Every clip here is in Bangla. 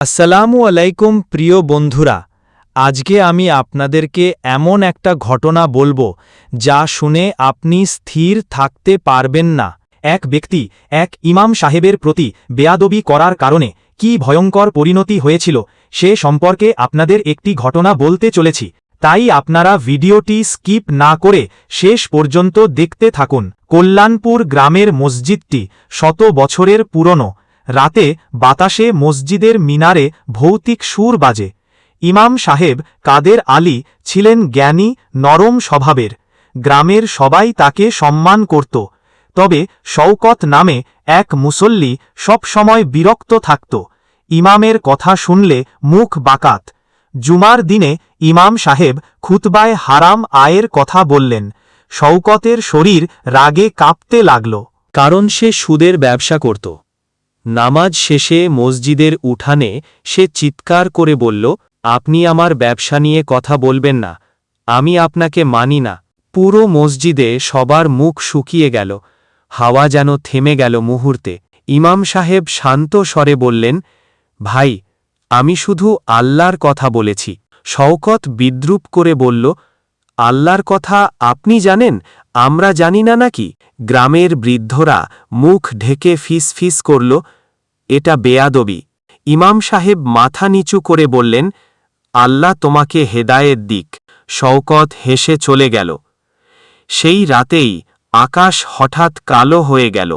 আসসালামু আলাইকুম, প্রিয় বন্ধুরা। আজকে আমি আপনাদেরকে এমন একটা ঘটনা বলব, যা শুনে আপনি স্থির থাকতে পারবেন না। এক ব্যক্তি, এক ইমাম সাহেবের প্রতি বেয়াদবি করার কারণে কি ভয়ঙ্কর পরিণতি হয়েছিল, সে সম্পর্কে আপনাদের একটি ঘটনা বলতে চলেছি। তাই আপনারা ভিডিওটি স্কিপ না করে শেষ পর্যন্ত দেখতে থাকুন। কল্যাণপুর গ্রামের মসজিদটি শত বছরের পুরনো। রাতে বাতাসে মসজিদের মিনারে ভৌতিক সুর বাজে। ইমাম সাহেব কাদের আলী ছিলেন জ্ঞানী, নরম স্বভাবের। গ্রামের সবাই তাকে সম্মান করত। তবে শওকত নামে এক মুসল্লি সবসময় বিরক্ত থাকত। ইমামের কথা শুনলে মুখ বাকাত। জুমার দিনে ইমাম সাহেব খুতবায় হারাম আয়ের কথা বললেন। শওকতের শরীর রাগে কাঁপতে লাগল। কারণ সে সুদের ব্যবসা করত। নামাজ শেষে মসজিদের উঠানে সে চিৎকার করে বলল, আপনি আমার ব্যবসা নিয়ে কথা বলবেন না। আমি আপনাকে মানি না। পুরো মসজিদে সবার মুখ শুকিয়ে গেল। হাওয়া যেন থেমে গেল মুহূর্তে। ইমাম সাহেব শান্ত স্বরে বললেন, ভাই, আমি শুধু আল্লাহর কথা বলেছি। শওকত বিদ্রুপ করে বলল, আল্লাহর কথা আপনি জানেন? আমরা জানি না নাকি গ্রামের বৃদ্ধরা মুখ ঢেকে ফিস ফিস করল, এটা বেয়াদবি। ইমাম সাহেব মাথা নিচু করে বললেন, আল্লাহ তোমাকে হেদায়ের দিক, শওকত হেসে চলে গেল। সেই রাতেই আকাশ হঠাৎ কালো হয়ে গেল,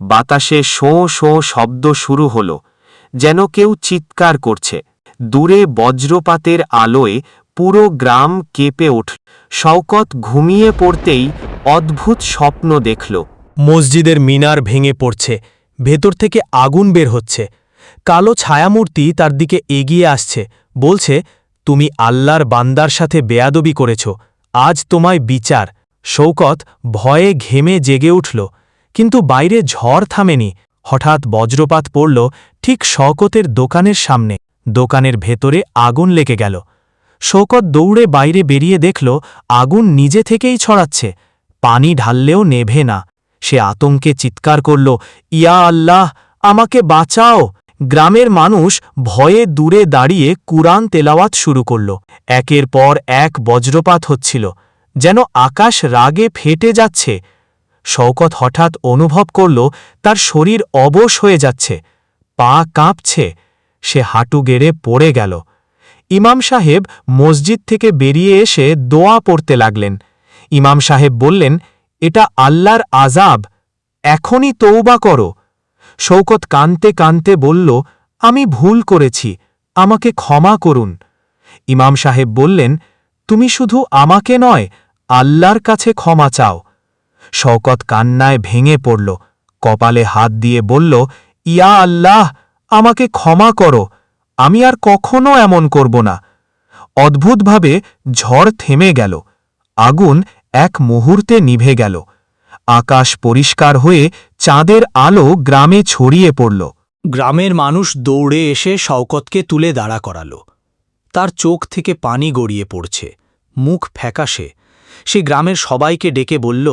বাতাসে শোঁ শোঁ শব্দ শুরু হল, যেন কেউ চিৎকার করছে। দূরে বজ্রপাতের আলোয় পুরো গ্রাম কেঁপে উঠল। শওকত ঘুমিয়ে পড়তেই অদ্ভুত স্বপ্ন দেখল। মসজিদের মিনার ভেঙে পড়ছে, ভেতর থেকে আগুন বের হচ্ছে। কালো ছায়ামূর্তি তার দিকে এগিয়ে আসছে, বলছে, তুমি আল্লাহর বান্দার সাথে বেয়াদবি করেছ, আজ তোমায় বিচার। শৌকত ভয়ে ঘেমে জেগে উঠল, কিন্তু বাইরে ঝড় থামেনি। হঠাৎ বজ্রপাত পড়ল ঠিক শওকতের দোকানের সামনে। দোকানের ভেতরে আগুন লেগে গেল। শৌকত দৌড়ে বাইরে বেরিয়ে দেখল, আগুন নিজে থেকেই ছড়াচ্ছে। পানি ঢাললেও নেভে না। সে আতঙ্কে চিৎকার করল, ইয়া আল্লাহ, আমাকে বাঁচাও! গ্রামের মানুষ ভয়ে দূরে দাঁড়িয়ে কুরআন তেলাওয়াত শুরু করল। একের পর এক বজ্রপাত হচ্ছিল, যেন আকাশ রাগে ফেটে যাচ্ছে। শওকত হঠাৎ অনুভব করল, তার শরীর অবশ হয়ে যাচ্ছে, পা কাঁপছে, সে হাঁটু গেড়ে পড়ে গেল। ইমাম সাহেব মসজিদ থেকে বেরিয়ে এসে দোয়া পড়তে লাগলেন। ইমাম সাহেব বললেন, এটা আল্লাহর আজাব এখনই তৌবা করো। শৌকত কানতে কানতে বলল, আমি ভুল করেছি, আমাকে ক্ষমা করুন। ইমাম সাহেব বললেন, তুমি শুধু আমাকে নয়, আল্লাহর কাছে ক্ষমা চাও। শওকত কান্নায় ভেঙে পড়ল, কপালে হাত দিয়ে বলল, ইয়া আল্লাহ, আমাকে ক্ষমা করো, আমি আর কখনো এমন করব না। অদ্ভুতভাবে ঝড় থেমে গেল, আগুন এক মুহূর্তে নিভে গেল। আকাশ পরিষ্কার হয়ে চাঁদের আলো গ্রামে ছড়িয়ে পড়ল। গ্রামের মানুষ দৌড়ে এসে শওকতকে তুলে দাঁড়া করাল। তার চোখ থেকে পানি গড়িয়ে পড়ছে, মুখ ফ্যাকাশে। সে গ্রামের সবাইকে ডেকে বলল,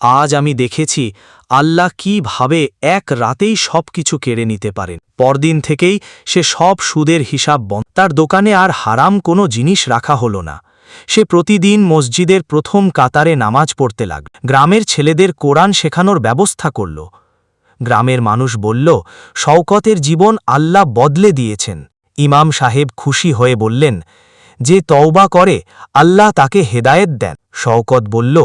আজ আমি দেখেছি আল্লাহ কীভাবে এক রাতেই সব কিছু কেড়ে নিতে পারেন। পরদিন থেকেই সে সব সুদের হিসাব বন্ধ তার দোকানে আর হারাম কোনো জিনিস রাখা হল না। সে প্রতিদিন মসজিদের প্রথম কাতারে নামাজ পড়তে লাগ। গ্রামের ছেলেদের কোরআন শেখানোর ব্যবস্থা করল। গ্রামের মানুষ বলল, শওকতের জীবন আল্লাহ বদলে দিয়েছেন। ইমাম সাহেব খুশি হয়ে বললেন, যে তওবা করে, আল্লাহ তাকে হেদায়েত দেন। শওকত বলল,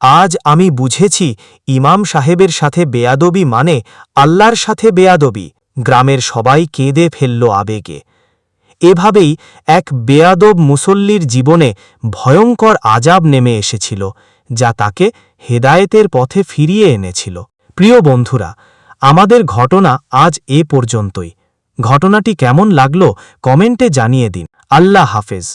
আজ আমি বুঝেছি ইমাম সাহেবের সাথে বেয়াদবি মানে আল্লাহর সাথে বেয়াদবি। গ্রামের সবাই কেঁদে ফেলল আবেগে। এভাবেই এক বেয়াদব মুসল্লির জীবনে ভয়ঙ্কর আজাব নেমে এসেছিল, যা তাকে হেদায়েতের পথে ফিরিয়ে এনেছিল। প্রিয় বন্ধুরা, আমাদের ঘটনা আজ এ পর্যন্তই। ঘটনাটি কেমন লাগল কমেন্টে জানিয়ে দিন। আল্লাহ হাফেজ।